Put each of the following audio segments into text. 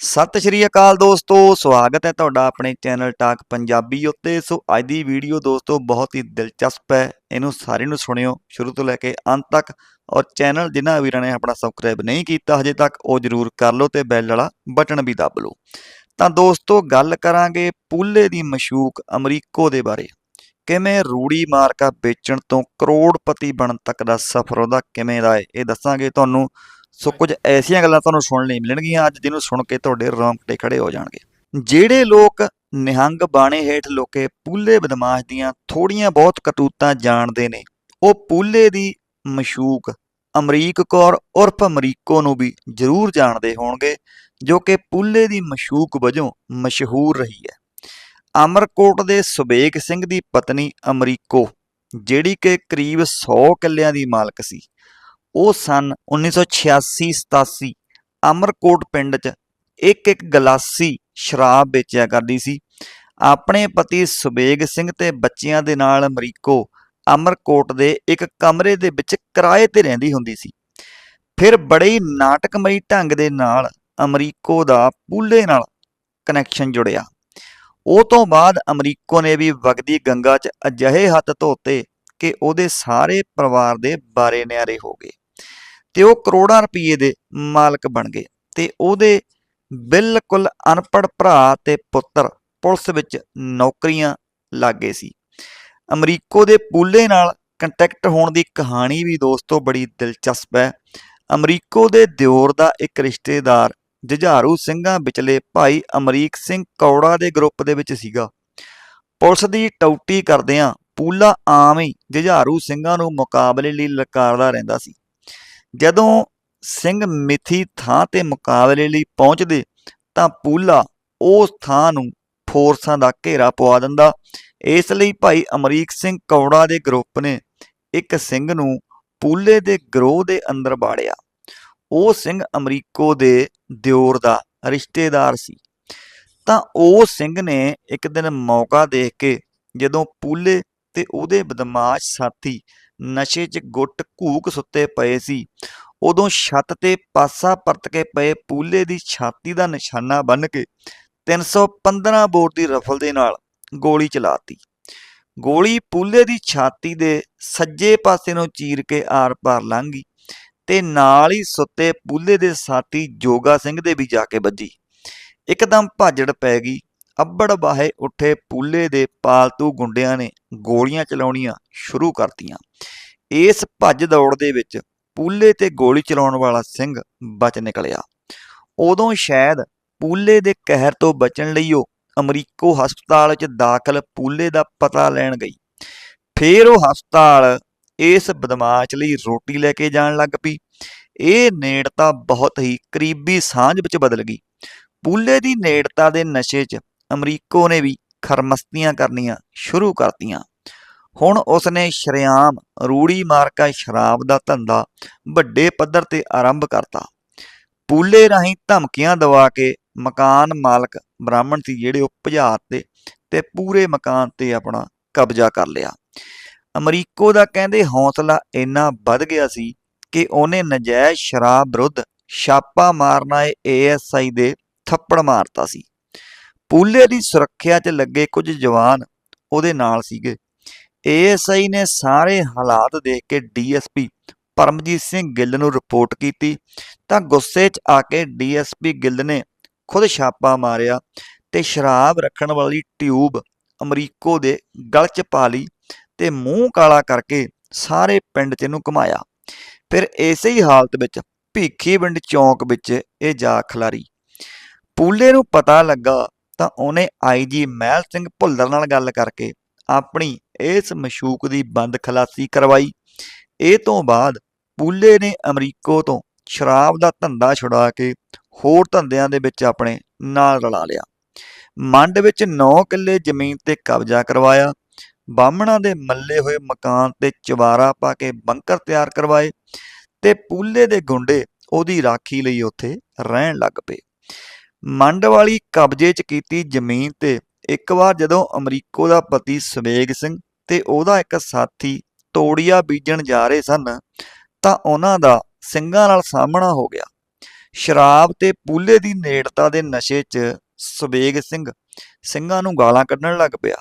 ਸਤਿ ਸ਼੍ਰੀ ਅਕਾਲ ਦੋਸਤੋ, ਸਵਾਗਤ ਹੈ ਤੁਹਾਡਾ ਆਪਣੇ ਚੈਨਲ ਟਾਕ ਪੰਜਾਬੀ ਉੱਤੇ। ਸੋ ਅੱਜ ਦੀ ਵੀਡੀਓ ਦੋਸਤੋ ਬਹੁਤ ਹੀ ਦਿਲਚਸਪ ਹੈ, ਇਹਨੂੰ ਸਾਰੇ ਨੂੰ ਸੁਣਿਓ। ਸ਼ੁਰੂ ਤੋਂ ਲੈ ਕੇ ਅੰਤ ਤੱਕ ਔਰ ਚੈਨਲ ਜਿਨ੍ਹਾਂ ਵੀਰਾਂ ਨੇ ਆਪਣਾ ਸਬਸਕ੍ਰਾਈਬ ਨਹੀਂ ਕੀਤਾ ਹਜੇ ਤੱਕ, ਉਹ ਜਰੂਰ ਕਰ ਲਓ ਤੇ ਬੈਲ ਵਾਲਾ ਬਟਨ ਵੀ ਦਬ ਲਓ। ਤਾਂ ਦੋਸਤੋ, ਗੱਲ ਕਰਾਂਗੇ ਪੂਲੇ ਦੀ ਮਸ਼ੂਕ ਅਮਰੀਕੋ ਦੇ ਬਾਰੇ। ਕਿਵੇਂ ਰੂੜੀ ਮਾਰਕਾ ਵੇਚਣ ਤੋਂ ਕਰੋੜਪਤੀ ਬਣਨ ਤੱਕ ਦਾ ਸਫ਼ਰ, ਉਹਦਾ ਕਿਵੇਂ ਦਾ ਹੈ, ਇਹ ਦੱਸਾਂਗੇ ਤੁਹਾਨੂੰ। ਸੋ ਕੁਝ ਐਸੀਆਂ ਗੱਲਾਂ ਤੁਹਾਨੂੰ ਸੁਣਨ ਲਈ ਮਿਲਣਗੀਆਂ, ਅੱਜ ਜਿਹਨੂੰ ਸੁਣ ਕੇ ਤੁਹਾਡੇ ਰੌਂਗਟੇ ਖੜੇ ਹੋ ਜਾਣਗੇ। ਜਿਹੜੇ ਲੋਕ ਨਿਹੰਗ ਬਾਣੇ ਹੇਠ ਲੋਕੇ ਪੂਲੇ ਬਦਮਾਸ਼ ਦੀਆਂ ਥੋੜੀਆਂ ਬਹੁਤ ਕਰਤੂਤਾਂ ਜਾਣਦੇ ਨੇ, ਉਹ ਪੂਲੇ ਦੀ ਮਸ਼ੂਕ ਅਮਰੀਕ ਕੌਰ ਉਰਫ ਅਮਰੀਕੋ ਨੂੰ ਵੀ ਜ਼ਰੂਰ ਜਾਣਦੇ ਹੋਣਗੇ, ਜੋ ਕਿ ਪੂਲੇ ਦੀ ਮਸ਼ੂਕ ਵਜੋਂ ਮਸ਼ਹੂਰ ਰਹੀ ਹੈ। ਅਮਰਕੋਟ ਦੇ ਸੁਬੇਗ ਸਿੰਘ ਦੀ ਪਤਨੀ ਅਮਰੀਕੋ, ਜਿਹੜੀ ਕਿ ਕਰੀਬ 100 ਕਿੱਲਿਆਂ ਦੀ ਮਾਲਕ ਸੀ ਉਹ ਸਨ 1986-87 ਅਮਰਕੋਟ ਪਿੰਡ 'ਚ ਇੱਕ ਇੱਕ ਗਲਾਸੀ ਸ਼ਰਾਬ ਵੇਚਿਆ ਕਰਦੀ ਸੀ। ਆਪਣੇ ਪਤੀ ਸੁਬੇਗ ਸਿੰਘ ਤੇ ਬੱਚਿਆਂ ਦੇ ਨਾਲ ਅਮਰੀਕੋ ਅਮਰਕੋਟ ਦੇ ਇੱਕ ਕਮਰੇ ਦੇ ਵਿੱਚ ਕਿਰਾਏ ਤੇ ਰਹਿੰਦੀ ਹੁੰਦੀ ਸੀ। ਫਿਰ ਬੜੇ ਹੀ ਨਾਟਕਮਈ ਢੰਗ ਦੇ ਨਾਲ ਅਮਰੀਕੋ ਦਾ ਪੂਲੇ ਨਾਲ ਕਨੈਕਸ਼ਨ ਜੁੜਿਆ। ਉਹ ਤੋਂ ਬਾਅਦ ਅਮਰੀਕੋ ਨੇ ਵੀ ਵਗਦੀ ਗੰਗਾ 'ਚ ਅਜਿਹੇ ਹੱਥ ਧੋਤੇ ਕਿ ਉਹਦੇ ਸਾਰੇ ਪਰਿਵਾਰ ਦੇ ਬਾਰੇ ਨਿਆਰੇ ਹੋ ਗਏ। ਤੇ ਉਹ ਕਰੋੜਾਂ ਰੁਪਏ ਦੇ ਮਾਲਕ ਬਣ ਗਏ ਤੇ ਉਹਦੇ ਬਿਲਕੁਲ ਅਨਪੜ੍ਹ ਭਰਾ ਤੇ ਪੁੱਤਰ ਪੁਲਿਸ ਵਿੱਚ ਨੌਕਰੀਆਂ ਲੱਗ ਗਏ ਸੀ। ਅਮਰੀਕੋ ਦੇ ਪੂਲੇ ਨਾਲ ਕੰਟੈਕਟ ਹੋਣ ਦੀ ਕਹਾਣੀ ਵੀ ਦੋਸਤੋ ਬੜੀ ਦਿਲਚਸਪ ਹੈ। ਅਮਰੀਕੋ ਦੇ ਦਿਓਰ ਦਾ ਇੱਕ ਰਿਸ਼ਤੇਦਾਰ ਜੁਝਾਰੂ ਸਿੰਘਾਂ ਵਿਚਲੇ ਭਾਈ ਅਮਰੀਕ ਸਿੰਘ ਕੌੜਾ ਦੇ ਗਰੁੱਪ ਦੇ ਵਿੱਚ ਸੀਗਾ। ਪੁਲਿਸ ਦੀ ਟੌਟੀ ਕਰਦਿਆਂ ਪੂਲਾ ਆਮ ਹੀ ਜੁਝਾਰੂ ਸਿੰਘਾਂ ਨੂੰ ਮੁਕਾਬਲੇ ਲਈ ਲਲਕਾਰਦਾ ਰਹਿੰਦਾ ਸੀ। ਜਦੋਂ ਸਿੰਘ ਮਿਥੀ ਥਾਂ ਤੇ ਮੁਕਾਬਲੇ ਲਈ ਪਹੁੰਚਦੇ ਤਾਂ ਪੂਲਾ ਉਸ ਥਾਂ ਨੂੰ ਫੋਰਸਾਂ ਦਾ ਘੇਰਾ ਪਵਾ ਦਿੰਦਾ। ਇਸ ਲਈ ਭਾਈ ਅਮਰੀਕ ਸਿੰਘ ਕੌੜਾ ਦੇ ਗਰੁੱਪ ਨੇ ਇੱਕ ਸਿੰਘ ਨੂੰ ਪੂਲੇ ਦੇ ਗਰੋਹ ਦੇ ਅੰਦਰ ਬਾੜਿਆ ਉਹ ਸਿੰਘ ਅਮਰੀਕੋ ਦੇ ਦਿਓਰ ਦਾ ਰਿਸ਼ਤੇਦਾਰ ਸੀ। ਤਾਂ ਉਹ ਸਿੰਘ ਨੇ ਇੱਕ ਦਿਨ ਮੌਕਾ ਦੇਖ ਕੇ ਜਦੋਂ ਪੂਲੇ ਤੇ ਉਹਦੇ ਬਦਮਾਸ਼ ਸਾਥੀ ਨਸ਼ੇ 'ਚ ਗੁੱਟ ਘੂਕ ਸੁੱਤੇ ਪਏ ਸੀ। ਉਦੋਂ ਛੱਤ ਤੇ ਪਾਸਾ ਪਰਤ ਕੇ ਪਏ ਪੂਲੇ ਦੀ ਛਾਤੀ ਦਾ ਨਿਸ਼ਾਨਾ ਬੰਨ ਕੇ 315 ਬੋਰ ਦੀ ਰਫਲ ਦੇ ਨਾਲ ਗੋਲੀ ਚਲਾਤੀ ਗੋਲੀ ਪੂਲੇ ਦੀ ਛਾਤੀ ਦੇ ਸੱਜੇ ਪਾਸੇ ਨੂੰ ਚੀਰ ਕੇ ਆਰ-ਪਾਰ ਲੰਘ ਗਈ ਤੇ ਨਾਲ ਹੀ ਸੁੱਤੇ ਪੂਲੇ ਦੇ ਸਾਥੀ ਜੋਗਾ ਸਿੰਘ ਦੇ ਵੀ ਜਾ ਕੇ ਵੱਜੀ। ਇੱਕਦਮ ਭਾਜੜ ਪੈ ਗਈ। ਅੱਬੜ ਬਾਹੇ ਉੱਠੇ ਪੂਲੇ ਦੇ ਪਾਲਤੂ ਗੁੰਡਿਆਂ ਨੇ ਗੋਲੀਆਂ ਚਲਾਉਣੀਆਂ ਸ਼ੁਰੂ ਕਰਤੀਆਂ। ਇਸ ਭੱਜ ਦੌੜ ਦੇ ਵਿੱਚ ਪੂਲੇ ਤੇ ਗੋਲੀ ਚਲਾਉਣ ਵਾਲਾ ਸਿੰਘ ਬਚ ਨਿਕਲਿਆ। ਉਦੋਂ ਸ਼ਾਇਦ ਪੂਲੇ ਦੇ ਕਹਿਰ ਤੋਂ ਬਚਣ ਲਈ ਉਹ ਅਮਰੀਕੋ ਹਸਪਤਾਲ 'ਚ ਦਾਖਲ ਪੂਲੇ ਦਾ ਪਤਾ ਲੈਣ ਗਈ। ਫੇਰ ਉਹ ਹਸਪਤਾਲ ਇਸ ਬਦਮਾਸ਼ ਲਈ ਰੋਟੀ ਲੈ ਕੇ ਜਾਣ ਲੱਗ ਪਈ। ਇਹ ਨੇੜਤਾ ਬਹੁਤ ਹੀ ਕਰੀਬੀ ਸਾਂਝ ਵਿੱਚ ਬਦਲ ਗਈ। ਪੂਲੇ ਦੀ ਨੇੜਤਾ ਦੇ ਨਸ਼ੇ 'ਚ ਅਮਰੀਕੋ ਨੇ ਵੀ ਖਰਮਸਤੀਆਂ ਕਰਨੀਆਂ ਸ਼ੁਰੂ ਕਰਤੀਆਂ। ਹੁਣ ਉਸਨੇ ਸ਼ਰਿਆਮ ਰੂੜੀ ਮਾਰਕਾ ਸ਼ਰਾਬ ਦਾ ਧੰਦਾ ਵੱਡੇ ਪੱਧਰ ਤੇ ਆਰੰਭ ਕਰਤਾ। ਪੂਲੇ ਰਾਹੀਂ ਧਮਕੀਆਂ ਦਵਾ ਕੇ ਮਕਾਨ ਮਾਲਕ ਬ੍ਰਾਹਮਣ ਸੀ ਜਿਹੜੇ ਉਹ ਭਜਾਤੇ ਤੇ ਪੂਰੇ ਮਕਾਨ ਤੇ ਆਪਣਾ ਕਬਜ਼ਾ ਕਰ ਲਿਆ। ਅਮਰੀਕੋ ਦਾ ਕਹਿੰਦੇ ਹੌਸਲਾ ਇੰਨਾ ਵੱਧ ਗਿਆ ਸੀ ਕਿ ਉਹਨੇ ਨਜਾਇਜ਼ ਸ਼ਰਾਬ ਵਿਰੁੱਧ ਛਾਪਾ ਮਾਰਨਾ ਏਐਸਆਈ ਦੇ ਥੱਪੜ ਮਾਰਤਾ ਸੀ। ਪੂਲੇ ਦੀ ਸੁਰੱਖਿਆ 'ਚ ਲੱਗੇ ਕੁਝ ਜਵਾਨ ਉਹਦੇ ਨਾਲ ਸੀਗੇ। ਏਐਸਆਈ ਨੇ ਸਾਰੇ ਹਾਲਾਤ ਦੇਖ ਕੇ D S P Paramjit Singh Gill ਨੂੰ ਰਿਪੋਰਟ ਕੀਤੀ ਤਾਂ ਗੁੱਸੇ 'ਚ ਆ ਕੇ ਡੀਐਸਪੀ ਗਿੱਲ ਨੇ ਖੁਦ ਛਾਪਾ ਮਾਰਿਆ ਤੇ ਸ਼ਰਾਬ ਰੱਖਣ ਵਾਲੀ ਟਿਊਬ ਅਮਰੀਕੋ ਦੇ ਗਲ 'ਚ ਪਾ ਲਈ ਤੇ ਮੂੰਹ ਕਾਲਾ ਕਰਕੇ ਸਾਰੇ ਪਿੰਡ 'ਚ ਇਹਨੂੰ ਘੁਮਾਇਆ। ਫਿਰ ਇਸੇ ਹੀ ਹਾਲਤ ਵਿੱਚ ਭੀਖੀ ਪਿੰਡ ਚੌਂਕ ਵਿੱਚ ਇਹ ਜਾ ਖਲਾਰੀ। ਪੂਲੇ ਨੂੰ ਪਤਾ ਲੱਗਾ ਤਾਂ ਉਹਨੇ ਆਈਜੀ ਮਹਿਲ ਸਿੰਘ ਭੁੱਲਰ ਨਾਲ ਗੱਲ ਕਰਕੇ ਆਪਣੀ ਇਸ ਮਸ਼ੂਕ ਦੀ ਬੰਦ ਖਲਾਸੀ ਕਰਵਾਈ। ਇਹ ਤੋਂ ਬਾਅਦ ਪੂਲੇ ਨੇ ਅਮਰੀਕੋ ਤੋਂ ਸ਼ਰਾਬ ਦਾ ਧੰਦਾ ਛੁਡਾ ਕੇ ਹੋਰ ਧੰਦਿਆਂ ਦੇ ਵਿੱਚ ਆਪਣੇ ਨਾਲ ਰਲਾ ਲਿਆ। ਮੰਡ ਵਿੱਚ 9 ਕਿੱਲੇ ਜ਼ਮੀਨ ਤੇ ਕਬਜ਼ਾ ਕਰਵਾਇਆ। ਬਾਹਮਣਾ ਦੇ ਮੱਲੇ ਹੋਏ ਮਕਾਨ ਤੇ ਚਵਾਰਾ ਪਾ ਕੇ ਬੰਕਰ ਤਿਆਰ ਕਰਵਾਏ ਤੇ ਪੂਲੇ ਦੇ ਗੁੰਡੇ ਉਹਦੀ ਰਾਖੀ ਲਈ ਉੱਥੇ ਰਹਿਣ ਲੱਗ ਪਏ। ਮੰਡ ਵਾਲੀ ਕਬਜ਼ੇ 'ਚ ਕੀਤੀ ਜ਼ਮੀਨ ਤੇ ਇੱਕ ਵਾਰ ਜਦੋਂ ਅਮਰੀਕੋ ਦਾ ਪਤੀ ਸਵੇਗ ਸਿੰਘ ਤੇ ਉਹਦਾ ਇੱਕ ਸਾਥੀ ਤੋੜੀਆ ਬੀਜਣ ਜਾ ਰਹੇ ਸਨ, ਤਾਂ ਉਹਨਾਂ ਦਾ ਸਿੰਘਾਂ ਨਾਲ ਸਾਹਮਣਾ ਹੋ ਗਿਆ। ਸ਼ਰਾਬ ਤੇ ਪੂਲੇ ਦੀ ਨੇੜਤਾ ਦੇ ਨਸ਼ੇ 'ਚ ਸਵੇਗ ਸਿੰਘ ਸਿੰਘਾਂ ਨੂੰ ਗਾਲਾਂ ਕੱਢਣ ਲੱਗ ਪਿਆ।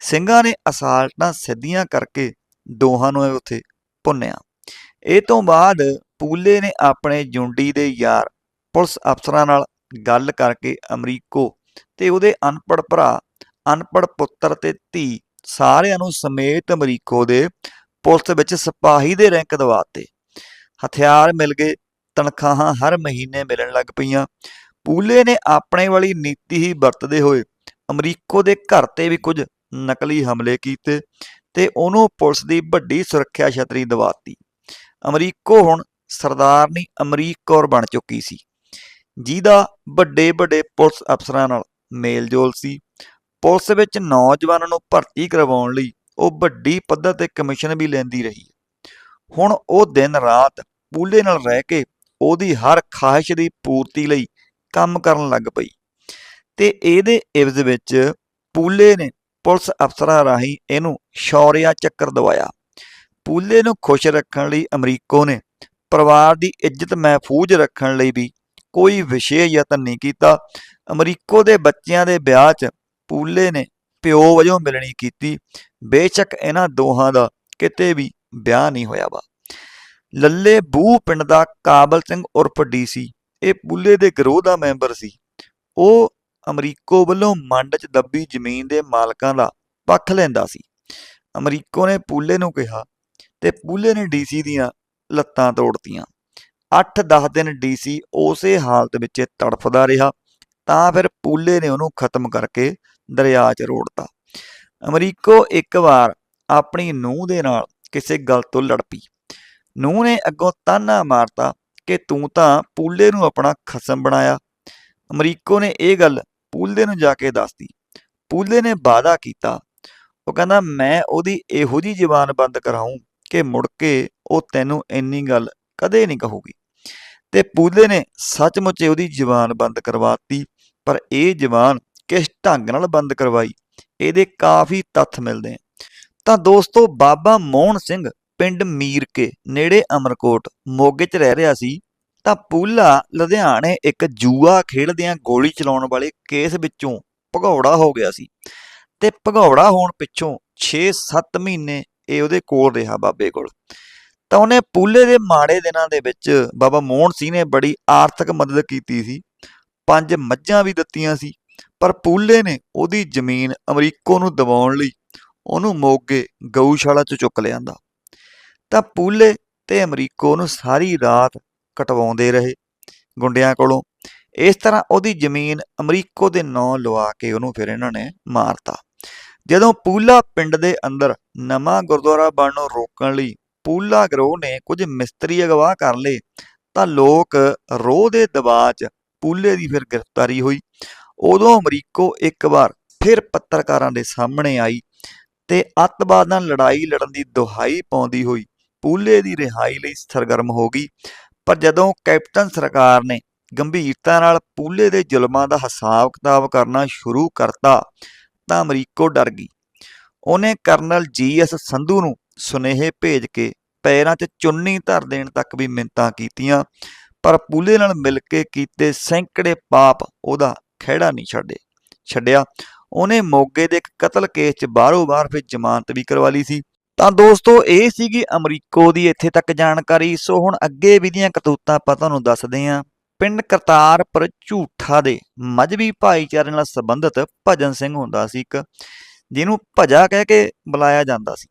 ਸਿੰਘਾਂ ਨੇ ਅਸਾਲਟਾਂ ਸਿੱਧੀਆਂ ਕਰਕੇ ਦੋਹਾਂ ਨੂੰ ਉੱਥੇ ਭੁੰਨਿਆ। ਇਹ ਤੋਂ ਬਾਅਦ ਪੂਲੇ ਨੇ ਆਪਣੇ ਜੁੰਡੀ ਦੇ ਯਾਰ ਪੁਲਿਸ ਅਫਸਰਾਂ ਨਾਲ ਗੱਲ ਕਰਕੇ ਅਮਰੀਕੋ ਤੇ ਉਹਦੇ ਅਨਪੜ੍ਹ ਭਰਾ, ਅਨਪੜ੍ਹ ਪੁੱਤਰ ਤੇ ਧੀ ਸਾਰਿਆਂ ਨੂੰ ਸਮੇਤ ਅਮਰੀਕੋ ਦੇ ਪੁਲਿਸ ਵਿੱਚ ਸਿਪਾਹੀ ਦੇ ਰੈਂਕ ਦਵਾਤੇ। ਹਥਿਆਰ ਮਿਲ ਗਏ, ਤਨਖਾਹਾਂ ਹਰ ਮਹੀਨੇ ਮਿਲਣ ਲੱਗ ਪਈਆਂ। ਪੂਲੇ ਨੇ ਆਪਣੇ ਵਾਲੀ ਨੀਤੀ ਹੀ ਵਰਤਦੇ ਹੋਏ ਅਮਰੀਕੋ ਦੇ ਘਰ ਤੇ ਵੀ ਕੁਝ ਨਕਲੀ ਹਮਲੇ ਕੀਤੇ ਤੇ ਉਹਨੂੰ ਪੁਲਿਸ ਦੀ ਵੱਡੀ ਸੁਰੱਖਿਆ ਛਤਰੀ ਦਵਾਤੀ। ਅਮਰੀਕੋ ਹੁਣ ਸਰਦਾਰਨੀ ਅਮਰੀਕ ਕੌਰ ਬਣ ਚੁੱਕੀ ਸੀ। ਜਿਹਦਾ ਵੱਡੇ ਵੱਡੇ ਪੁਲਿਸ ਅਫਸਰਾਂ ਨਾਲ ਮੇਲਜੋਲ ਸੀ। ਪੁਲਿਸ ਵਿੱਚ ਨੌਜਵਾਨਾਂ ਨੂੰ ਭਰਤੀ ਕਰਵਾਉਣ ਲਈ ਉਹ ਵੱਡੀ ਪੱਧਰ ਤੇ ਕਮਿਸ਼ਨ ਵੀ ਲੈਂਦੀ ਰਹੀ। ਹੁਣ ਉਹ ਦਿਨ ਰਾਤ ਪੂਲੇ ਨਾਲ ਰਹਿ ਕੇ ਉਹਦੀ ਹਰ ਖਾਹਿਸ਼ ਦੀ ਪੂਰਤੀ ਲਈ ਕੰਮ ਕਰਨ ਲੱਗ ਪਈ। ਤੇ ਇਹਦੇ ਇਵਜ਼ ਵਿੱਚ ਪੂਲੇ ਨੇ ਪੁਲਿਸ ਅਫਸਰਾਂ ਰਾਹੀਂ ਇਹਨੂੰ ਸ਼ੌਰਿਆ ਚੱਕਰ ਦਵਾਇਆ। ਪੂਲੇ ਨੂੰ ਖੁਸ਼ ਰੱਖਣ ਲਈ ਅਮਰੀਕੋ ਨੇ ਪਰਿਵਾਰ ਦੀ ਇੱਜ਼ਤ ਮਹਿਫੂਜ਼ ਰੱਖਣ ਲਈ ਵੀ ਕੋਈ ਵਿਸ਼ੇਸ਼ ਯਤਨ ਨਹੀਂ ਕੀਤਾ। ਅਮਰੀਕੋ ਦੇ ਬੱਚਿਆਂ ਦੇ ਵਿਆਹ 'ਚ ਪੂਲੇ ਨੇ ਪਿਓ ਵਜੋਂ ਮਿਲਣੀ ਕੀਤੀ। ਬੇਸ਼ੱਕ ਇਹਨਾਂ ਦੋਹਾਂ ਦਾ ਕਿਤੇ ਵੀ ਵਿਆਹ ਨਹੀਂ ਹੋਇਆ ਵਾ। ਲੱਲੇ ਬੂ ਪਿੰਡ ਦਾ ਕਾਬਲ ਸਿੰਘ ਉਰਫ ਡੀਸੀ ਇਹ ਪੂਲੇ ਦੇ ਗਰੋਹ ਦਾ ਮੈਂਬਰ ਸੀ। ਉਹ ਅਮਰੀਕੋ ਵੱਲੋਂ ਮੰਡ 'ਚ ਦੱਬੀ ਜ਼ਮੀਨ ਦੇ ਮਾਲਕਾਂ ਦਾ ਪੱਖ ਲੈਂਦਾ ਸੀ। ਅਮਰੀਕੋ ਨੇ ਪੂਲੇ ਨੂੰ ਕਿਹਾ ਤੇ ਪੂਲੇ ਨੇ ਡੀਸੀ ਦੀਆਂ ਲੱਤਾਂ ਤੋੜਤੀਆਂ। 8-10 ਦਿਨ ਡੀਸੀ ਉਸੇ ਹਾਲਤ ਵਿੱਚ ਤੜਫਦਾ ਰਿਹਾ, ਤਾਂ ਫਿਰ ਪੂਲੇ ਨੇ ਉਹਨੂੰ ਖਤਮ ਕਰਕੇ ਦਰਿਆ 'ਚ ਰੋੜਤਾ। ਅਮਰੀਕੋ ਇੱਕ ਵਾਰ ਆਪਣੀ ਨੂੰਹ ਦੇ ਨਾਲ ਕਿਸੇ ਗੱਲ ਤੋਂ ਲੜ ਪਈ। ਨੂੰਹ ਨੇ ਅੱਗੋਂ ਤਾਨਾ ਮਾਰਤਾ ਕਿ ਤੂੰ ਤਾਂ ਪੂਲੇ ਨੂੰ ਆਪਣਾ ਖਸਮ ਬਣਾਇਆ। ਅਮਰੀਕੋ ਨੇ ਇਹ ਗੱਲ ਪੂਲੇ ਨੂੰ ਜਾ ਕੇ ਦੱਸਦੀ ਪੂਲੇ ਨੇ ਵਾਅਦਾ ਕੀਤਾ। ਉਹ ਕਹਿੰਦਾ, ਮੈਂ ਉਹਦੀ ਇਹੋ ਜੀ ਜ਼ਬਾਨ ਬੰਦ ਕਰਾਉਂ ਕਿ ਮੁੜ ਕੇ ਉਹ ਤੈਨੂੰ ਇੰਨੀ ਗੱਲ ਕਦੇ ਨਹੀਂ ਕਹੂਗੀ। ਤੇ ਪੂਲੇ ਨੇ ਸੱਚਮੁੱਚ ਉਹਦੀ ਜ਼ਬਾਨ ਬੰਦ ਕਰਵਾਤੀ, ਪਰ ਇਹ ਜ਼ਬਾਨ ਕਿਸ ਢੰਗ ਨਾਲ ਬੰਦ ਕਰਵਾਈ? ਇਹਦੇ ਕਾਫੀ ਤੱਥ ਮਿਲਦੇ ਆ। ਤਾਂ ਦੋਸਤੋ, ਬਾਬਾ ਮੋਹਨ ਸਿੰਘ ਪਿੰਡ ਮੀਰਕੇ, ਨੇੜੇ ਅਮਰਕੋਟ, ਮੋਗੇ 'ਚ ਰਹਿ ਰਿਹਾ ਸੀ, ਤਾਂ ਪੂਲਾ, ਲੁਧਿਆਣੇ ਇੱਕ ਜੂਆ ਖੇਡਦਿਆਂ ਗੋਲੀ ਚਲਾਉਣ ਵਾਲੇ ਕੇਸ ਵਿੱਚੋਂ ਭਗੌੜਾ ਹੋ ਗਿਆ ਸੀ। ਤੇ ਭਗੌੜਾ ਹੋਣ ਪਿੱਛੋਂ 6-7 ਮਹੀਨੇ ਇਹ ਉਹਦੇ ਕੋਲ ਰਿਹਾ ਬਾਬੇ ਕੋਲ। ਤਾਂ ਉਹਨੇ ਪੂਲੇ ਦੇ ਮਾੜੇ ਦਿਨਾਂ ਦੇ ਵਿੱਚ ਬਾਬਾ ਮੋਹਨ ਸਿੰਘ ਨੇ ਬੜੀ ਆਰਥਿਕ ਮਦਦ ਕੀਤੀ ਸੀ। ਪੰਜ ਮੱਝਾਂ ਵੀ ਦਿੱਤੀਆਂ ਸੀ, ਪਰ ਪੂਲੇ ਨੇ ਉਹਦੀ ਜ਼ਮੀਨ ਅਮਰੀਕੋ ਨੂੰ ਦਿਵਾਉਣ ਲਈ ਉਹਨੂੰ ਮੋਗੇ ਗਊਸ਼ਾਲਾ 'ਚ ਚੁੱਕ ਲਿਆਂਦਾ। ਤਾਂ ਪੂਲੇ ਤੇ ਅਮਰੀਕੋ ਨੂੰ ਸਾਰੀ ਰਾਤ ਕਟਵਾਉਂਦੇ ਰਹੇ ਗੁੰਡਿਆਂ ਕੋਲੋਂ। ਇਸ ਤਰ੍ਹਾਂ ਉਹਦੀ ਜ਼ਮੀਨ ਅਮਰੀਕੋ ਦੇ ਨਾਂ ਲਵਾ ਕੇ ਉਹਨੂੰ ਫਿਰ ਇਹਨਾਂ ਨੇ ਮਾਰਤਾ। ਜਦੋਂ ਪੂਲਾ ਪਿੰਡ ਦੇ ਅੰਦਰ ਨਵਾਂ ਗੁਰਦੁਆਰਾ ਬਣਨ ਨੂੰ ਰੋਕਣ ਲਈ ਪੂਲਾ ਗਰੋਹ ਨੇ ਕੁਝ ਮਿਸਤਰੀ ਅਗਵਾ ਕਰ ਲਏ, ਤਾਂ ਲੋਕ ਰੋਹ ਦੇ ਦਬਾਅ 'ਚ ਪੂਲੇ ਦੀ ਫਿਰ ਗ੍ਰਿਫਤਾਰੀ ਹੋਈ। ਉਦੋਂ ਅਮਰੀਕੋ ਇੱਕ ਵਾਰ ਫਿਰ ਪੱਤਰਕਾਰਾਂ ਦੇ ਸਾਹਮਣੇ ਆਈ ਤੇ ਅੱਤਵਾਦ ਨਾਲ ਲੜਾਈ ਲੜਨ ਦੀ ਦੁਹਾਈ ਪਾਉਂਦੀ ਹੋਈ ਪੂਲੇ ਦੀ ਰਿਹਾਈ ਲਈ ਸਰਗਰਮ ਹੋ ਗਈ। ਪਰ ਜਦੋਂ ਕੈਪਟਨ ਸਰਕਾਰ ਨੇ ਗੰਭੀਰਤਾ ਨਾਲ ਪੂਲੇ ਦੇ ਜ਼ੁਲਮਾਂ ਦਾ ਹਿਸਾਬ ਕਿਤਾਬ ਕਰਨਾ ਸ਼ੁਰੂ ਕਰਤਾ, ਤਾਂ ਅਮਰੀਕੋ ਡਰ ਗਈ। ਉਹਨੇ ਕਰਨਲ ਜੀਐਸ ਸੰਧੂ ਨੂੰ ਸੁਨੇਹੇ ਭੇਜ ਕੇ ਪੈਰਾਂ 'ਚ ਚੁੰਨੀ ਧਰ ਦੇਣ ਤੱਕ ਵੀ ਮਿੰਤਾਂ ਕੀਤੀਆਂ, ਪਰ ਪੂਲੇ ਨਾਲ ਮਿਲ ਕੇ ਕੀਤੇ ਸੈਂਕੜੇ ਪਾਪ ਉਹਦਾ ਖਿਹੜਾ ਨਹੀਂ ਛੱਡੇ, ਛੱਡਿਆ। ਉਹਨੇ ਮੋਗੇ ਦੇ ਇੱਕ ਕਤਲ ਕੇਸ 'ਚ ਬਾਹਰੋਂ ਬਾਹਰ ਫਿਰ ਜ਼ਮਾਨਤ ਵੀ ਕਰਵਾ ਲਈ ਸੀ। ਤਾਂ ਦੋਸਤੋ, ਇਹ ਸੀਗੀ ਅਮਰੀਕੋ ਦੀ ਇੱਥੇ ਤੱਕ ਜਾਣਕਾਰੀ। ਸੋ ਹੁਣ ਅੱਗੇ ਵੀ ਦੀਆਂ ਕਤੂਤਾਂ ਆਪਾਂ ਤੁਹਾਨੂੰ ਦੱਸਦੇ ਆਂ ਪਿੰਡ ਕਰਤਾਰਪੁਰ ਝੂਠਾ ਦੇ ਮਜਬੀ ਭਾਈਚਾਰੇ ਨਾਲ ਸੰਬੰਧਿਤ ਭਜਨ ਸਿੰਘ ਹੁੰਦਾ ਸੀ ਇੱਕ, ਜਿਹਨੂੰ ਭਜਾ ਕਹਿ ਕੇ ਬੁਲਾਇਆ ਜਾਂਦਾ ਸੀ।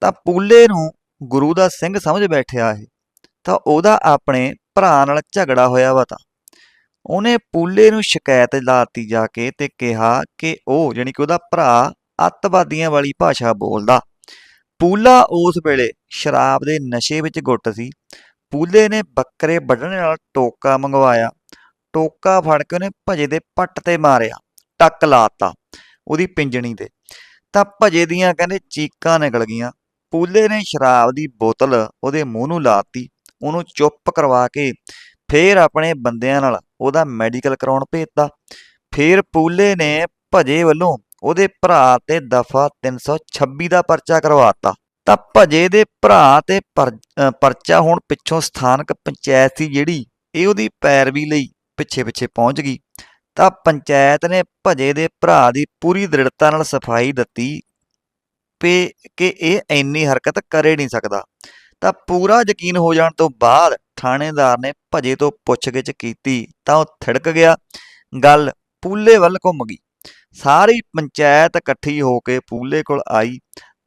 ਤਾਂ ਪੂਲੇ ਨੂੰ ਗੁਰੂ ਦਾ ਸਿੰਘ ਸਮਝ ਬੈਠਿਆ ਇਹ, ਤਾਂ ਉਹਦਾ ਆਪਣੇ ਭਰਾ ਨਾਲ ਝਗੜਾ ਹੋਇਆ ਵਾ ਤਾਂ। ਉਹਨੇ ਪੂਲੇ ਨੂੰ ਸ਼ਿਕਾਇਤ ਲਾਤੀ ਜਾ ਕੇ ਤੇ ਕਿਹਾ ਕਿ ਉਹ ਜਾਣੀ ਕਿ ਉਹਦਾ ਭਰਾ ਅੱਤਵਾਦੀਆਂ ਵਾਲੀ ਭਾਸ਼ਾ ਬੋਲਦਾ। ਪੂਲਾ ਉਸ ਵੇਲੇ ਸ਼ਰਾਬ ਦੇ ਨਸ਼ੇ ਵਿੱਚ ਗੁੱਟ ਸੀ। ਪੂਲੇ ਨੇ ਬੱਕਰੇ ਵੱਢਣ ਨਾਲ ਟੋਕਾ ਮੰਗਵਾਇਆ। ਟੋਕਾ ਫੜ ਕੇ ਉਹਨੇ ਭਜੇ ਦੇ ਪੱਟ ਤੇ ਮਾਰਿਆ, ਟੱਕ ਲਾਤਾ ਉਹਦੀ ਪਿੰਜਣੀ ਤੇ। ਤਾਂ ਭਜੇ ਦੀਆਂ ਕਹਿੰਦੇ ਚੀਕਾਂ ਨਿਕਲ ਗਈਆਂ। ਪੂਲੇ ਨੇ ਸ਼ਰਾਬ ਦੀ ਬੋਤਲ ਉਹਦੇ ਮੂੰਹ ਨੂੰ ਲਾਤੀ, ਉਹਨੂੰ ਚੁੱਪ ਕਰਵਾ ਕੇ ਫੇਰ ਆਪਣੇ ਬੰਦਿਆਂ ਨਾਲ ਉਹਦਾ ਮੈਡੀਕਲ ਕਰਾਉਣ ਭੇਜਤਾ। ਫੇਰ ਪੂਲੇ ਨੇ ਭਜੇ ਵੱਲੋਂ ਉਹਦੇ ਭਰਾ ਤੇ ਦਫਾ 326 ਦਾ ਪਰਚਾ ਕਰਵਾਤਾ। ਤਾਂ ਭਜੇ ਦੇ ਭਰਾ ਤੇ ਪਰਚਾ ਹੁਣ ਪਿੱਛੋਂ ਸਥਾਨਕ ਪੰਚਾਇਤ ਸੀ ਜਿਹੜੀ ਇਹ ਉਹਦੀ ਪੈਰਵੀ ਲਈ ਪਿੱਛੇ ਪਿੱਛੇ ਪਹੁੰਚ ਗਈ। ਤਾਂ ਪੰਚਾਇਤ ਨੇ ਭਜੇ ਦੇ ਭਰਾ ਦੀ ਪੂਰੀ ਦ੍ਰਿੜਤਾ ਨਾਲ ਸਫ਼ਾਈ ਦਿੱਤੀ ਪੇ ਕਿ ਇਹ ਇੰਨੀ ਹਰਕਤ ਕਰੇ ਨਹੀਂ ਸਕਦਾ। ਤਾਂ ਪੂਰਾ ਯਕੀਨ ਹੋ ਜਾਣ ਤੋਂ ਬਾਅਦ ਥਾਣੇਦਾਰ ਨੇ ਭਜੇ ਤੋਂ ਪੁੱਛਗਿੱਛ ਕੀਤੀ ਤਾਂ ਉਹ ਥਿੜਕ ਗਿਆ। ਗੱਲ ਪੂਲੇ ਵੱਲ ਘੁੰਮ ਗਈ। ਸਾਰੀ ਪੰਚਾਇਤ ਇਕੱਠੀ ਹੋ ਕੇ ਪੂਲੇ ਕੋਲ ਆਈ।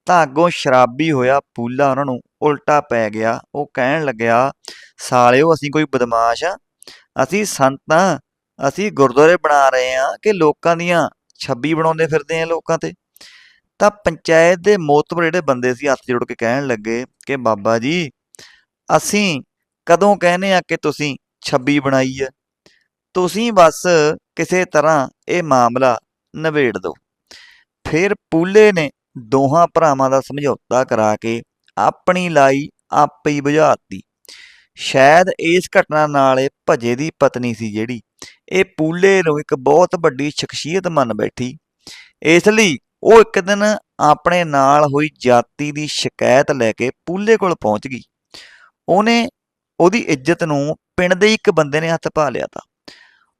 ਤਾਂ ਅੱਗੋਂ ਸ਼ਰਾਬੀ ਹੋਇਆ ਪੂਲਾ ਉਹਨਾਂ ਨੂੰ ਉਲਟਾ ਪੈ ਗਿਆ। ਉਹ ਕਹਿਣ ਲੱਗਿਆ, ਸਾਲਿਓ, ਅਸੀਂ ਕੋਈ ਬਦਮਾਸ਼ ਆ ਅਸੀਂ ਸੰਤਾਂ ਅਸੀਂ ਗੁਰਦੁਆਰੇ ਬਣਾ ਰਹੇ ਆ ਕਿ ਲੋਕਾਂ ਦੀਆਂ ਛੱਬੀ ਬਣਾਉਂਦੇ ਫਿਰਦੇ ਆ ਲੋਕਾਂ ਤੇ। ਤਾਂ ਪੰਚਾਇਤ ਦੇ ਮੋਤਬਰ ਜਿਹੜੇ ਬੰਦੇ ਸੀ, ਹੱਥ ਜੋੜ ਕੇ ਕਹਿਣ ਲੱਗੇ ਕਿ ਬਾਬਾ ਜੀ, ਅਸੀਂ ਕਦੋਂ ਕਹਿੰਦੇ ਆ ਕਿ ਤੁਸੀਂ ਛੱਬੀ ਬਣਾਈ ਹੈ? ਤੁਸੀਂ ਬਸ ਕਿਸੇ ਤਰ੍ਹਾਂ ਇਹ ਮਾਮਲਾ ਨਿਬੇੜ ਦਿਓ। ਫਿਰ ਪੂਲੇ ਨੇ ਦੋਹਾਂ ਭਰਾਵਾਂ ਦਾ ਸਮਝੌਤਾ ਕਰਾ ਕੇ ਆਪਣੀ ਲਾਈ ਆਪੇ ਹੀ ਬੁਝਾਤੀ। ਸ਼ਾਇਦ ਇਸ ਘਟਨਾ ਨਾਲ ਇਹ ਭਜੇ ਦੀ ਪਤਨੀ ਸੀ ਜਿਹੜੀ, ਇਹ ਪੂਲੇ ਨੂੰ ਇੱਕ ਬਹੁਤ ਵੱਡੀ ਸ਼ਖਸੀਅਤ ਮੰਨ ਬੈਠੀ। ਇਸ ਲਈ ਉਹ ਇੱਕ ਦਿਨ ਆਪਣੇ ਨਾਲ ਹੋਈ ਜਾਤੀ ਦੀ ਸ਼ਿਕਾਇਤ ਲੈ ਕੇ ਪੂਲੇ ਕੋਲ ਪਹੁੰਚ ਗਈ। ਉਹਨੇ ਉਹਦੀ ਇੱਜ਼ਤ ਨੂੰ ਪਿੰਡ ਦੇ ਇੱਕ ਬੰਦੇ ਨੇ ਹੱਥ ਪਾ ਲਿਆ ਤਾਂ।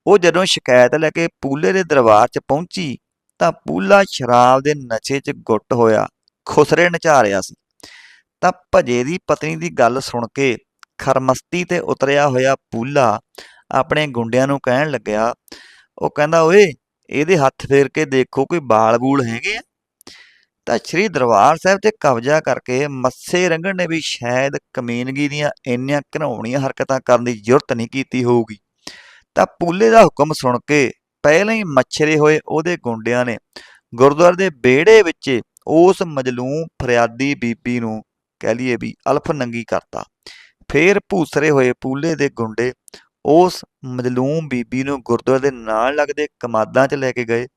ਉਹ ਜਦੋਂ ਸ਼ਿਕਾਇਤ ਲੈ ਕੇ ਪੂਲੇ ਦੇ ਦਰਬਾਰ 'ਚ ਪਹੁੰਚੀ ਤਾਂ ਪੂਲਾ ਸ਼ਰਾਬ ਦੇ ਨਸ਼ੇ 'ਚ ਗੁੱਟ ਹੋਇਆ, ਖੁਸਰੇ ਨਚਾ ਰਿਹਾ ਸੀ। ਤਾਂ ਭਜੇ ਦੀ ਪਤਨੀ ਦੀ ਗੱਲ ਸੁਣ ਕੇ ਖਰਮਸਤੀ ਤੇ ਉਤਰਿਆ ਹੋਇਆ ਪੂਲਾ ਆਪਣੇ ਗੁੰਡਿਆਂ ਨੂੰ ਕਹਿਣ ਲੱਗਿਆ, ਉਹ ਕਹਿੰਦਾ, ਓਏ ਇਹਦੇ ਹੱਥ ਫੇਰ ਕੇ ਦੇਖੋ ਕੋਈ ਬਾਲ-ਬੂਲ ਹੈਗੇ ਆ। ਤਾਂ ਸ਼੍ਰੀ ਦਰਬਾਰ ਸਾਹਿਬ ਤੇ ਕਬਜ਼ਾ ਕਰਕੇ ਮੱਸੇ ਰੰਗਣ ਨੇ ਵੀ ਸ਼ਾਇਦ ਕਮੀਨਗੀ ਦੀਆਂ ਇੰਨੀਆਂ ਘਿਨਾਉਣੀਆਂ ਹਰਕਤਾਂ ਕਰਨ ਦੀ ਜ਼ਰੂਰਤ ਨਹੀਂ ਕੀਤੀ ਹੋਊਗੀ। ਤਾਂ ਪੂਲੇ ਦਾ ਹੁਕਮ ਸੁਣ ਕੇ ਪਹਿਲਾਂ ਹੀ ਮੱਛਰੇ ਹੋਏ ਉਹਦੇ ਗੁੰਡਿਆਂ ਨੇ ਗੁਰਦੁਆਰੇ ਦੇ ਵਿਹੜੇ ਵਿੱਚ ਉਸ ਮਜਲੂਮ ਫਰਿਆਦੀ ਬੀਬੀ ਨੂੰ ਕਹਿ ਲਈਏ ਵੀ ਅਲਫ ਨੰਗੀ ਕਰਤਾ। ਫੇਰ ਭੂਸਰੇ ਹੋਏ ਪੂਲੇ ਦੇ ਗੁੰਡੇ ਉਸ ਮਜਲੂਮ ਬੀਬੀ ਨੂੰ ਗੁਰਦੁਆਰੇ ਦੇ ਨਾਲ ਲੱਗਦੇ ਕਮਾਦਾਂ 'ਚ ਲੈ ਕੇ ਗਏ।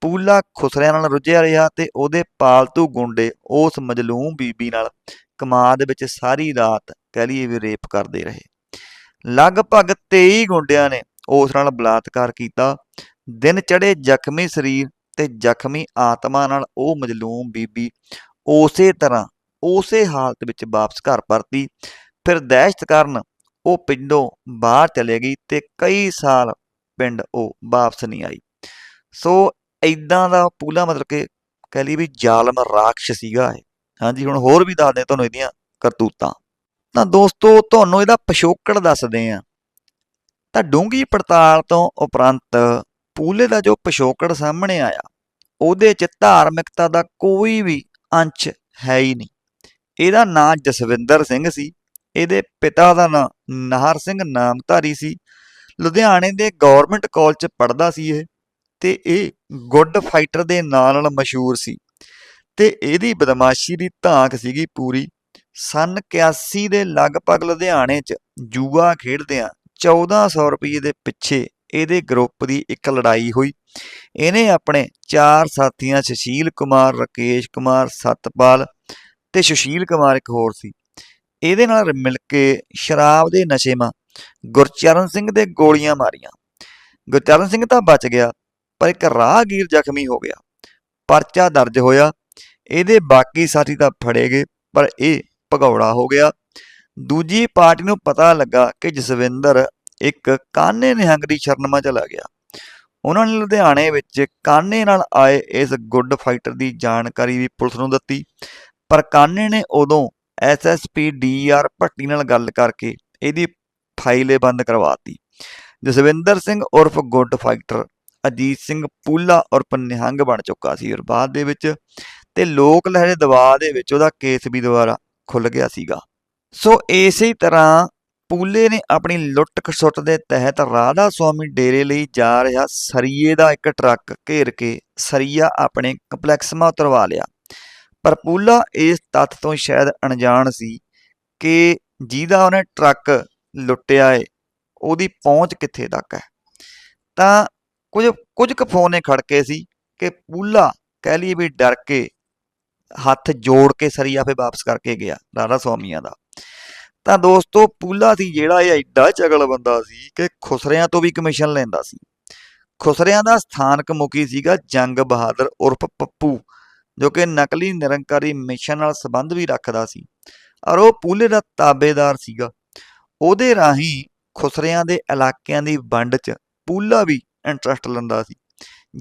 ਪੂਲਾ ਖੁਸਰਿਆਂ ਨਾਲ ਰੁੱਝਿਆ ਰਿਹਾ ਤੇ ਉਹਦੇ ਪਾਲਤੂ ਗੁੰਡੇ ਉਸ ਮਜਲੂਮ ਬੀਬੀ ਨਾਲ ਕਮਾਦ ਵਿੱਚ ਸਾਰੀ ਰਾਤ ਕਹਿ ਲਈਏ ਵੀ ਰੇਪ ਕਰਦੇ ਰਹੇ। ਲਗਭਗ 23 ਗੁੰਡਿਆਂ ਨੇ ਉਸ ਨਾਲ ਬਲਾਤਕਾਰ ਕੀਤਾ। ਦਿਨ ਚੜੇ ਜ਼ਖਮੀ ਸਰੀਰ ਤੇ ਜ਼ਖਮੀ ਆਤਮਾ ਨਾਲ ਉਹ ਮਜਲੂਮ ਬੀਬੀ ਉਸੇ ਤਰ੍ਹਾਂ ਉਸੇ ਹਾਲਤ ਵਿੱਚ ਵਾਪਸ ਘਰ ਪਰਤੀ। ਫਿਰ ਦਹਿਸ਼ਤ ਕਾਰਨ ਉਹ ਪਿੰਡੋਂ ਬਾਹਰ ਚਲੇ ਗਈ ਤੇ ਕਈ ਸਾਲ ਪਿੰਡ ਉਹ ਵਾਪਸ ਨਹੀਂ ਆਈ। ਸੋ ਇਦਾਂ ਦਾ ਪੂਲਾ ਮਤਲਬ ਕਿ ਕਹਿ ਲਈ ਵੀ ਜ਼ਾਲਮ ਰਾਖਸ਼ ਸੀਗਾ ਇਹ। ਹਾਂਜੀ, ਹੁਣ ਹੋਰ ਵੀ ਦੱਸਦੇ ਤੁਹਾਨੂੰ ਇਹਦੀਆਂ ਕਰਤੂਤਾਂ। ਤਾਂ ਦੋਸਤੋ, ਤੁਹਾਨੂੰ ਇਹਦਾ ਪਿਛੋਕੜ ਦੱਸਦੇ ਆ ਤਾਂ ਡੂੰਗੀ ਪੜਤਾਲ ਤੋਂ ਉਪਰੰਤ ਪੂਲੇ ਦਾ ਜੋ ਪਿਛੋਕੜ ਸਾਹਮਣੇ ਆਇਆ, ਉਹਦੇ 'ਚ ਧਾਰਮਿਕਤਾ ਦਾ ਕੋਈ ਵੀ ਅੰਸ਼ ਹੈ ਹੀ ਨਹੀਂ। ਇਹਦਾ ਨਾਂ ਜਸਵਿੰਦਰ ਸਿੰਘ ਸੀ। ਇਹਦੇ ਪਿਤਾ ਦਾ ਨਾਂ ਨਾਹਰ ਸਿੰਘ ਨਾਮਧਾਰੀ ਸੀ। ਲੁਧਿਆਣੇ ਦੇ ਗਵਰਨਮੈਂਟ ਕਾਲਜ 'ਚ ਪੜ੍ਹਦਾ ਸੀ ਇਹ ਤੇ ਇਹ ਗੁੱਡ ਫਾਈਟਰ ਦੇ ਨਾਂ ਨਾਲ ਮਸ਼ਹੂਰ ਸੀ ਤੇ ਇਹਦੀ ਬਦਮਾਸ਼ੀ ਦੀ ਧਾਕ ਸੀਗੀ ਪੂਰੀ। ਸਨ 81 ਦੇ ਲਗਭਗ ਲੁਧਿਆਣੇ 'ਚ ਜੂਆ ਖੇਡਦਿਆਂ 1400 ਰੁਪਏ ਦੇ ਪਿੱਛੇ ਇਹਦੇ ਗਰੁੱਪ ਦੀ ਇੱਕ ਲੜਾਈ ਹੋਈ। ਇਹਨੇ ਆਪਣੇ ਚਾਰ ਸਾਥੀਆਂ ਸੁਸ਼ੀਲ ਕੁਮਾਰ, ਰਕੇਸ਼ ਕੁਮਾਰ, ਸਤਪਾਲ ਤੇ ਸੁਸ਼ੀਲ ਕੁਮਾਰ ਇੱਕ ਹੋਰ ਸੀ। ਇਹਦੇ ਨਾਲ ਮਿਲ ਕੇ ਸ਼ਰਾਬ ਦੇ ਨਸ਼ੇ ਮਾ ਗੁਰਚਰਨ ਸਿੰਘ ਦੇ ਗੋਲੀਆਂ ਮਾਰੀਆਂ। ਗੁਰਚਰਨ ਸਿੰਘ ਤਾਂ ਬਚ ਗਿਆ, ਪਰ ਇੱਕ ਰਾਹਗੀਰ ਜ਼ਖਮੀ ਹੋ ਗਿਆ। ਪਰਚਾ ਦਰਜ ਹੋਇਆ, ਇਹਦੇ ਬਾਕੀ ਸਾਥੀ ਤਾਂ ਫੜੇ ਗਏ, ਪਰ ਇਹ ਭਗੌੜਾ ਹੋ ਗਿਆ। ਦੂਜੀ ਪਾਰਟੀ ਨੂੰ ਪਤਾ ਲੱਗਾ ਕਿ ਜਸਵਿੰਦਰ ਇੱਕ ਕਾਨੇ ਨਿਹੰਗ ਦੀ ਸ਼ਰਨਮਾ ਚਲਾ ਗਿਆ। ਉਹਨਾਂ ਨੇ ਲੁਧਿਆਣੇ ਵਿੱਚ ਕਾਨੇ ਨਾਲ ਆਏ ਇਸ ਗੁੱਡ ਫਾਈਟਰ ਦੀ ਜਾਣਕਾਰੀ ਵੀ ਪੁਲਿਸ ਨੂੰ ਦਿੱਤੀ, ਪਰ ਕਾਨੇ ਨੇ ਉਦੋਂ ਐਸਐਸਪੀ ਡੀਆਰ ਭੱਟੀ ਨਾਲ ਗੱਲ ਕਰਕੇ ਇਹਦੀ ਫਾਈਲੇ ਬੰਦ ਕਰਵਾਤੀ। ਜਸਵਿੰਦਰ ਸਿੰਘ ਉਰਫ ਗੁੱਡ ਫਾਈਟਰ, ਅਜੀਤ ਸਿੰਘ ਪੂਲਾ ਉਰਫ ਨਿਹੰਗ ਬਣ ਚੁੱਕਾ ਸੀ ਔਰ ਬਾਅਦ ਦੇ ਵਿੱਚ ਤੇ ਲੋਕ ਲਹਿਰੇ ਦਬਾਅ ਦੇ ਵਿੱਚ ਉਹਦਾ ਕੇਸ ਵੀ ਦੁਬਾਰਾ ਖੁੱਲ ਗਿਆ ਸੀਗਾ। ਸੋ ਇਸੇ ਤਰ੍ਹਾਂ ਪੂਲੇ ਨੇ ਆਪਣੀ ਲੁੱਟ ਖਸੁੱਟ ਦੇ ਤਹਿਤ ਰਾਧਾ ਸੁਆਮੀ ਡੇਰੇ ਲਈ ਜਾ ਰਿਹਾ ਸਰੀਏ ਦਾ ਇੱਕ ਟਰੱਕ ਘੇਰ ਕੇ ਸਰੀਆ ਆਪਣੇ ਕੰਪਲੈਕਸ ਮਾ ਉਤਰਵਾ ਲਿਆ। ਪਰ ਪੂਲਾ ਇਸ ਤੱਥ ਤੋਂ ਸ਼ਾਇਦ ਅਣਜਾਣ ਸੀ ਕਿ ਜਿਹਦਾ ਉਹਨੇ ਟਰੱਕ ਲੁੱਟਿਆ ਏ, ਉਹਦੀ ਪਹੁੰਚ ਕਿੱਥੇ ਤੱਕ ਹੈ। ਤਾਂ ਕੁਝ ਕੁਝ ਕੁ ਫੋਨੇ ਖੜਕੇ ਸੀ ਕਿ ਪੂਲਾ ਕਹਿ ਲਈਏ ਵੀ ਡਰ ਕੇ ਹੱਥ ਜੋੜ ਕੇ ਸਰੀਆ ਫੇ ਵਾਪਸ ਕਰਕੇ ਗਿਆ ਰਾਧਾ ਸੁਆਮੀਆਂ ਦਾ। ਤਾਂ ਦੋਸਤੋ ਪੂਲਾ ਸੀ ਜਿਹੜਾ ਇਹ ਐਡਾ ਚਗਲ ਬੰਦਾ ਸੀ ਕਿ ਖੁਸਰਿਆਂ ਤੋਂ ਵੀ ਕਮਿਸ਼ਨ ਲੈਂਦਾ ਸੀ। ਖੁਸਰਿਆਂ ਦਾ ਸਥਾਨਕ ਮੁਖੀ ਸੀਗਾ ਜੰਗ ਬਹਾਦਰ ਉਰਫ ਪੱਪੂ। ਜੋ ਕਿ ਨਕਲੀ ਨਿਰੰਕਾਰੀ ਮਿਸ਼ਨ ਨਾਲ ਸੰਬੰਧ ਵੀ ਰੱਖਦਾ ਸੀ। ਔਰ ਉਹ ਪੂਲੇ ਦਾ ਤਾਬੇਦਾਰ ਸੀਗਾ। ਉਹਦੇ ਰਾਹੀਂ ਖੁਸਰਿਆਂ ਦੇ ਇਲਾਕਿਆਂ ਦੀ ਵੰਡ 'ਚ ਪੂਲਾ ਵੀ ਇੰਟਰਸਟ ਲੈਂਦਾ ਸੀ।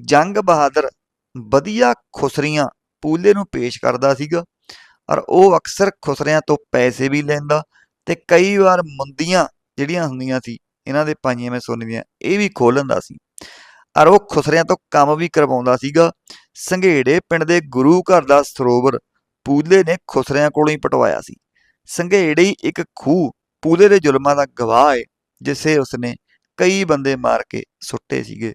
ਜੰਗ ਬਹਾਦਰ ਵਧੀਆ ਖੁਸਰੀਆਂ ਪੂਲੇ ਨੂੰ ਪੇਸ਼ ਕਰਦਾ ਸੀਗਾ ਔਰ ਉਹ ਅਕਸਰ ਖੁਸਰਿਆਂ ਤੋਂ ਪੈਸੇ ਵੀ ਲੈਂਦਾ ਤੇ ਕਈ ਵਾਰ ਮੁੰਦੀਆਂ ਜਿਹੜੀਆਂ ਹੁੰਦੀਆਂ ਸੀ, ਇਹਨਾਂ ਦੇ ਪਾਈਆਂ ਮੈਂ ਸੋਨੇ ਦੀਆਂ ਇਹ ਵੀ ਖੋਹ ਲੈਂਦਾ ਸੀ। ਔਰ ਉਹ ਖੁਸਰਿਆਂ ਤੋਂ ਕੰਮ ਵੀ ਕਰਵਾਉਂਦਾ ਸੀਗਾ ਸੰਘੇੜੇ ਪਿੰਡ ਦੇ ਗੁਰੂ ਘਰ ਦਾ ਸਰੋਵਰ ਪੂਲੇ ਨੇ ਖੁਸਰਿਆਂ ਕੋਲੋਂ ਹੀ ਪਟਵਾਇਆ ਸੀ। ਸੰਘੇੜੀ ਇੱਕ ਖੂਹ ਪੂਲੇ ਦੇ ਜ਼ੁਲਮਾਂ ਦਾ ਗਵਾਹ ਹੈ ਜਿਸੇ ਉਸਨੇ ਕਈ ਬੰਦੇ ਮਾਰ ਕੇ ਸੁੱਟੇ ਸੀਗੇ।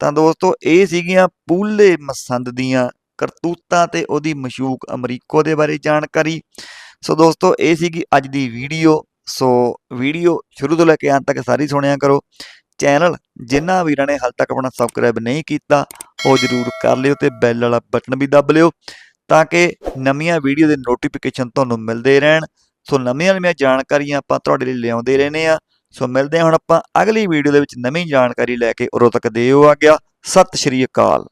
ਤਾਂ ਦੋਸਤੋ, ਇਹ ਸੀਗੀਆਂ ਪੂਲੇ ਮਸੰਦ ਦੀਆਂ ਕਰਤੂਤਾਂ ਤੇ ਉਹਦੀ ਮਸ਼ੂਕ ਅਮਰੀਕੋ ਦੇ ਬਾਰੇ ਜਾਣਕਾਰੀ। ਸੋ ਦੋਸਤੋ, ਇਹ ਸੀਗੀ ਅੱਜ ਦੀ ਵੀਡੀਓ। ਸੋ ਵੀਡੀਓ ਸ਼ੁਰੂ ਤੋਂ ਲੈ ਕੇ ਅੰਤ ਤੱਕ ਸਾਰੀ ਸੁਣਿਆ ਕਰੋ। ਚੈਨਲ ਜਿਨ੍ਹਾਂ ਵੀਰਾਂ ਨੇ ਹਾਲ ਤੱਕ ਆਪਣਾ ਸਬਸਕ੍ਰਾਈਬ ਨਹੀਂ ਕੀਤਾ, ਉਹ ਜਰੂਰ ਕਰ ਲਿਓ ਤੇ ਬੈਲ ਵਾਲਾ ਬਟਨ ਵੀ ਦੱਬ ਲਿਓ ਤਾਂ ਕਿ ਨਵੀਆਂ ਵੀਡੀਓ ਦੇ ਨੋਟੀਫਿਕੇਸ਼ਨ ਤੁਹਾਨੂੰ ਮਿਲਦੇ ਰਹਿਣ। ਸੋ ਨਵੀਆਂ ਨਵੀਆਂ ਜਾਣਕਾਰੀਆਂ ਆਪਾਂ ਤੁਹਾਡੇ ਲਈ ਲਿਆਉਂਦੇ ਰਹਿੰਦੇ ਆ ਸੋ ਮਿਲਦੇ ਹਾਂ ਹੁਣ ਆਪਾਂ ਅਗਲੀ ਵੀਡੀਓ ਦੇ ਵਿੱਚ। ਨਵੀਂ ਜਾਣਕਾਰੀ ਲੈ ਕੇ ਉਦੋਂ ਤੱਕ ਦਿਓ ਆ ਗਿਆ ਸਤਿ ਸ਼੍ਰੀ ਅਕਾਲ।